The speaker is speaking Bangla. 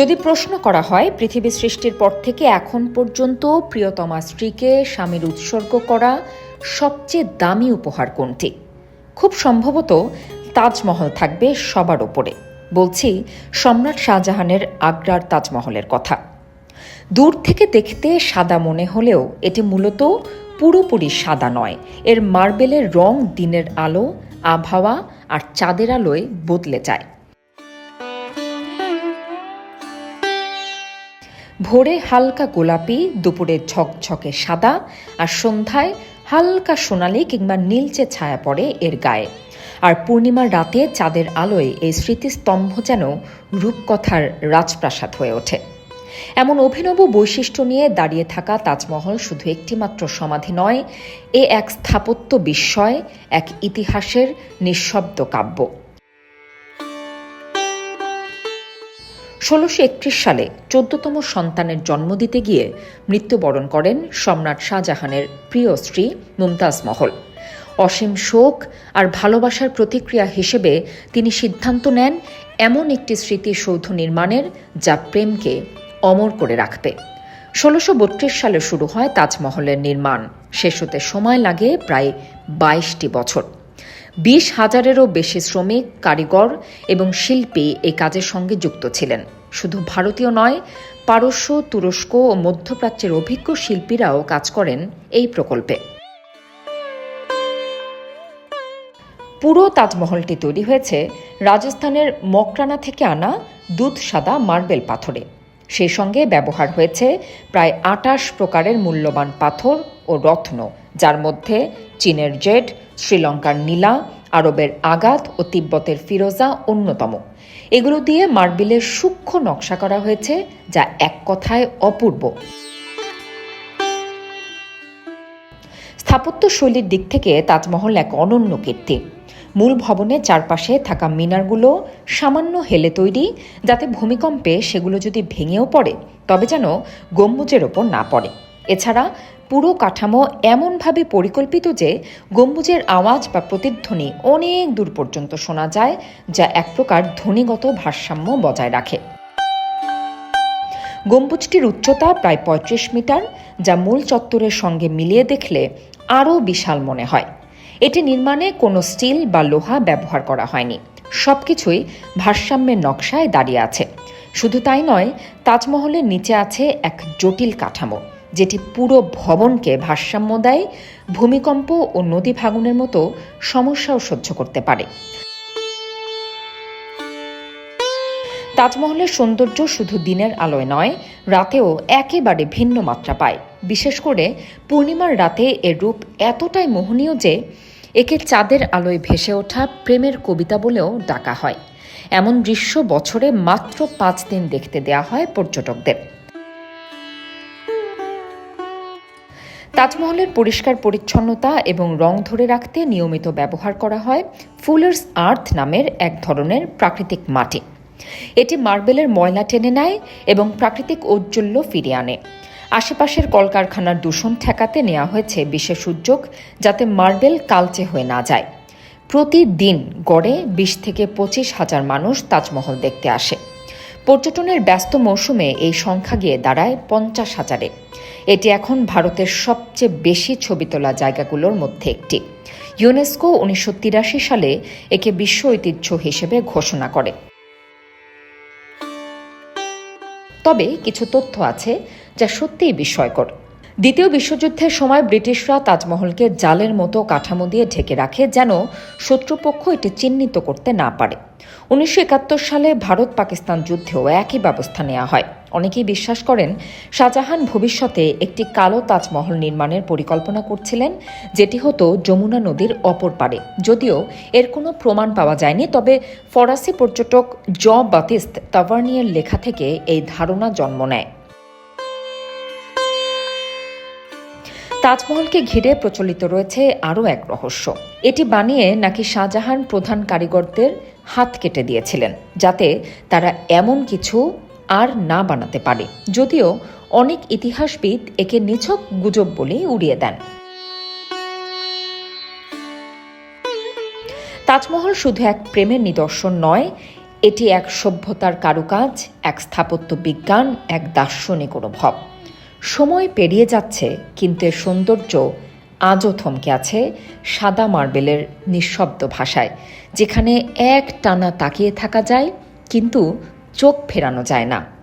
যদি প্রশ্ন করা হয়, পৃথিবী সৃষ্টির পর থেকে এখন পর্যন্ত প্রিয়তমা স্ত্রীকে স্বামীর উৎসর্গ করা সবচেয়ে দামি উপহার কোনটি? খুব সম্ভবত তাজমহল থাকবে সবার ওপরে। বলছি, সম্রাট শাহজাহানের আগ্রার তাজমহলের কথা। দূর থেকে দেখতে সাদা মনে হলেও এটি মূলত পুরোপুরি সাদা নয়। এর মার্বেলের রং দিনের আলো, আবহাওয়া আর চাঁদের আলোয় বদলে যায়। ভোরে হালকা গোলাপি, দুপুরে ঝকঝকে সাদা আর সন্ধ্যায় হালকা সোনালি কিংবা নীলচে ছায়া পড়ে এর গায়ে। আর পূর্ণিমার রাতে চাঁদের আলোয় এই স্মৃতিস্তম্ভ যেন রূপকথার রাজপ্রাসাদ হয়ে ওঠে। এমন অভিনব বৈশিষ্ট্য নিয়ে দাঁড়িয়ে থাকা তাজমহল শুধু একটিমাত্র সমাধি নয়, এ এক স্থাপত্য বিস্ময়, এক ইতিহাসের নিঃশব্দ কাব্য। ষোলোশো একত্রিশ সালে চোদ্দতম সন্তানের জন্ম দিতে গিয়ে মৃত্যুবরণ করেন সম্রাট শাহজাহানের প্রিয় স্ত্রী মুমতাজ মহল। অসীম শোক আর ভালোবাসার প্রতিক্রিয়া হিসেবে তিনি সিদ্ধান্ত নেন এমন একটি স্মৃতিসৌধ নির্মাণের যা প্রেমকে অমর করে রাখবে। ষোলোশো বত্রিশ সালে শুরু হয় তাজমহলের নির্মাণ। শেষ হতে সময় লাগে প্রায় বাইশটি বছর। বিশ হাজারেরও বেশি শ্রমিক, কারিগর এবং শিল্পী এই কাজের সঙ্গে যুক্ত ছিলেন। শুধু ভারতীয় নয়, পারস্য, তুরস্ক ও মধ্যপ্রাচ্যের অভিজ্ঞ শিল্পীরাও কাজ করেন এই প্রকল্পে। পুরো তাজমহলটি তৈরি হয়েছে রাজস্থানের মকরানা থেকে আনা দুধ সাদা মার্বেল পাথরে। সেই সঙ্গে ব্যবহার হয়েছে প্রায় আটাশ প্রকারের মূল্যবান পাথর ও রত্ন, যার মধ্যে চীনের জেড শ্রীলঙ্কার নীলা, আরবের আগাত ও তিব্বতের ফিরোজা অন্যতম। এগুলো দিয়ে মার্বেলের সূক্ষ্ম নকশা করা হয়েছে, যা এক কথায় অপূর্ব। স্থাপত্য শৈলীর দিক থেকে তাজমহল এক অনন্য কীর্তি। মূল ভবনের চারপাশে থাকা মিনারগুলো সামান্য হেলে তৈরি, যাতে ভূমিকম্পে সেগুলো যদি ভেঙেও পড়ে, তবে যেন গম্বুজের ওপর না পড়ে। এছাড়া পুরো কাঠামো এমনভাবে পরিকল্পিত যে গম্বুজের আওয়াজ বা প্রতিধ্বনি অনেক দূর পর্যন্ত শোনা যায়, যা এক প্রকার ধ্বনিগত ভারসাম্য বজায় রাখে। গম্বুজটির উচ্চতা প্রায় পঁয়ত্রিশ মিটার, যা মূল চত্বরের সঙ্গে মিলিয়ে দেখলে আরও বিশাল মনে হয়। এটি নির্মাণে কোনো স্টিল বা লোহা ব্যবহার করা হয়নি। সবকিছুই ভারসাম্যের নকশায় দাঁড়িয়ে আছে। শুধু তাই নয়, তাজমহলের নিচে আছে এক জটিল কাঠামো। যেটি পুরো ভবনকে ভারসাম্য দেয়, ভূমিকম্প ও নদী ভাঙনের মতো সমস্যাও সহ্য করতে পারে। তাজমহলের সৌন্দর্য শুধু দিনের আলোয় নয়, রাতেও একেবারে ভিন্ন মাত্রা পায়। বিশেষ করে পূর্ণিমার রাতে এর রূপ এতটাই মোহনীয় যে একে চাঁদের আলোয় ভেসে ওঠা প্রেমের কবিতা বলেও ডাকা হয়। এমন দৃশ্য বছরে মাত্র পাঁচ দিন দেখতে দেয়া হয় পর্যটকদের। তাজমহলের পরিষ্কার পরিচ্ছন্নতা এবং রং ধরে রাখতে নিয়মিত ব্যবহার করা হয় ফুলার্স আর্থ নামের এক ধরনের প্রাকৃতিক মাটি। এটি মার্বেলের ময়লা টেনে নেয় এবং প্রাকৃতিক ঔজ্জ্বল্য ফিরিয়ে আনে। আশেপাশের কলকারখানার দূষণ ঠেকাতে নেওয়া হয়েছে বিশেষ উদ্যোগ যাতে মার্বেল কালচে হয়ে না যায়। প্রতিদিন গড়ে বিশ থেকে পঁচিশ হাজার মানুষ তাজমহল দেখতে আসে। পর্যটনের ব্যস্ত মৌসুমে এই সংখ্যা গিয়ে দাঁড়ায় পঞ্চাশ হাজারে। এটি এখন ভারতের সবচেয়ে বেশি ছবি তোলা জায়গাগুলোর মধ্যে একটি। ইউনেস্কো উনিশশো তিরাশি সালে একে বিশ্ব ঐতিহ্য হিসেবে ঘোষণা করে। তবে কিছু তথ্য আছে যা সত্যিই বিস্ময়কর। দ্বিতীয় বিশ্বযুদ্ধের সময় ব্রিটিশরা তাজমহলকে জালের মতো কাঠামো দিয়ে ঢেকে রাখে যেন শত্রুপক্ষ এটি চিহ্নিত করতে না পারে। উনিশশো একাত্তর সালে ভারত পাকিস্তান যুদ্ধেও একই ব্যবস্থা নেওয়া হয়। অনেকেই বিশ্বাস করেন, শাহজাহান ভবিষ্যতে একটি কালো তাজমহল নির্মাণের পরিকল্পনা করছিলেন, যেটি হতো যমুনা নদীর অপর পারে যদিও এর কোনো প্রমাণ পাওয়া যায়নি, তবে ফরাসি পর্যটক জ. বাতিস্ত তাভার্নিয়ের লেখা থেকে এই ধারণা জন্ম নেয়। তাজমহলকে ঘিরে প্রচলিত রয়েছে আরও এক রহস্য। এটি বানিয়ে নাকি শাহজাহান প্রধান কারিগরদের হাত কেটে দিয়েছিলেন, যাতে তারা এমন কিছু আর না বানাতে পারে। যদিও অনেক ইতিহাসবিদ একে নিছক গুজব বলেই উড়িয়ে দেন। তাজমহল শুধু এক প্রেমের নিদর্শন নয়, এটি এক সভ্যতার কারুকাজ, এক স্থাপত্য বিজ্ঞান, এক দার্শনিক অনুভব। সময় পেরিয়ে যাচ্ছে, কিন্তু এর সৌন্দর্য আজও থমকে আছে সাদা মার্বেলের নিঃশব্দ ভাষায়, যেখানে এক টানা তাকিয়ে থাকা যায়, কিন্তু চোখ ফেরানো যায় না।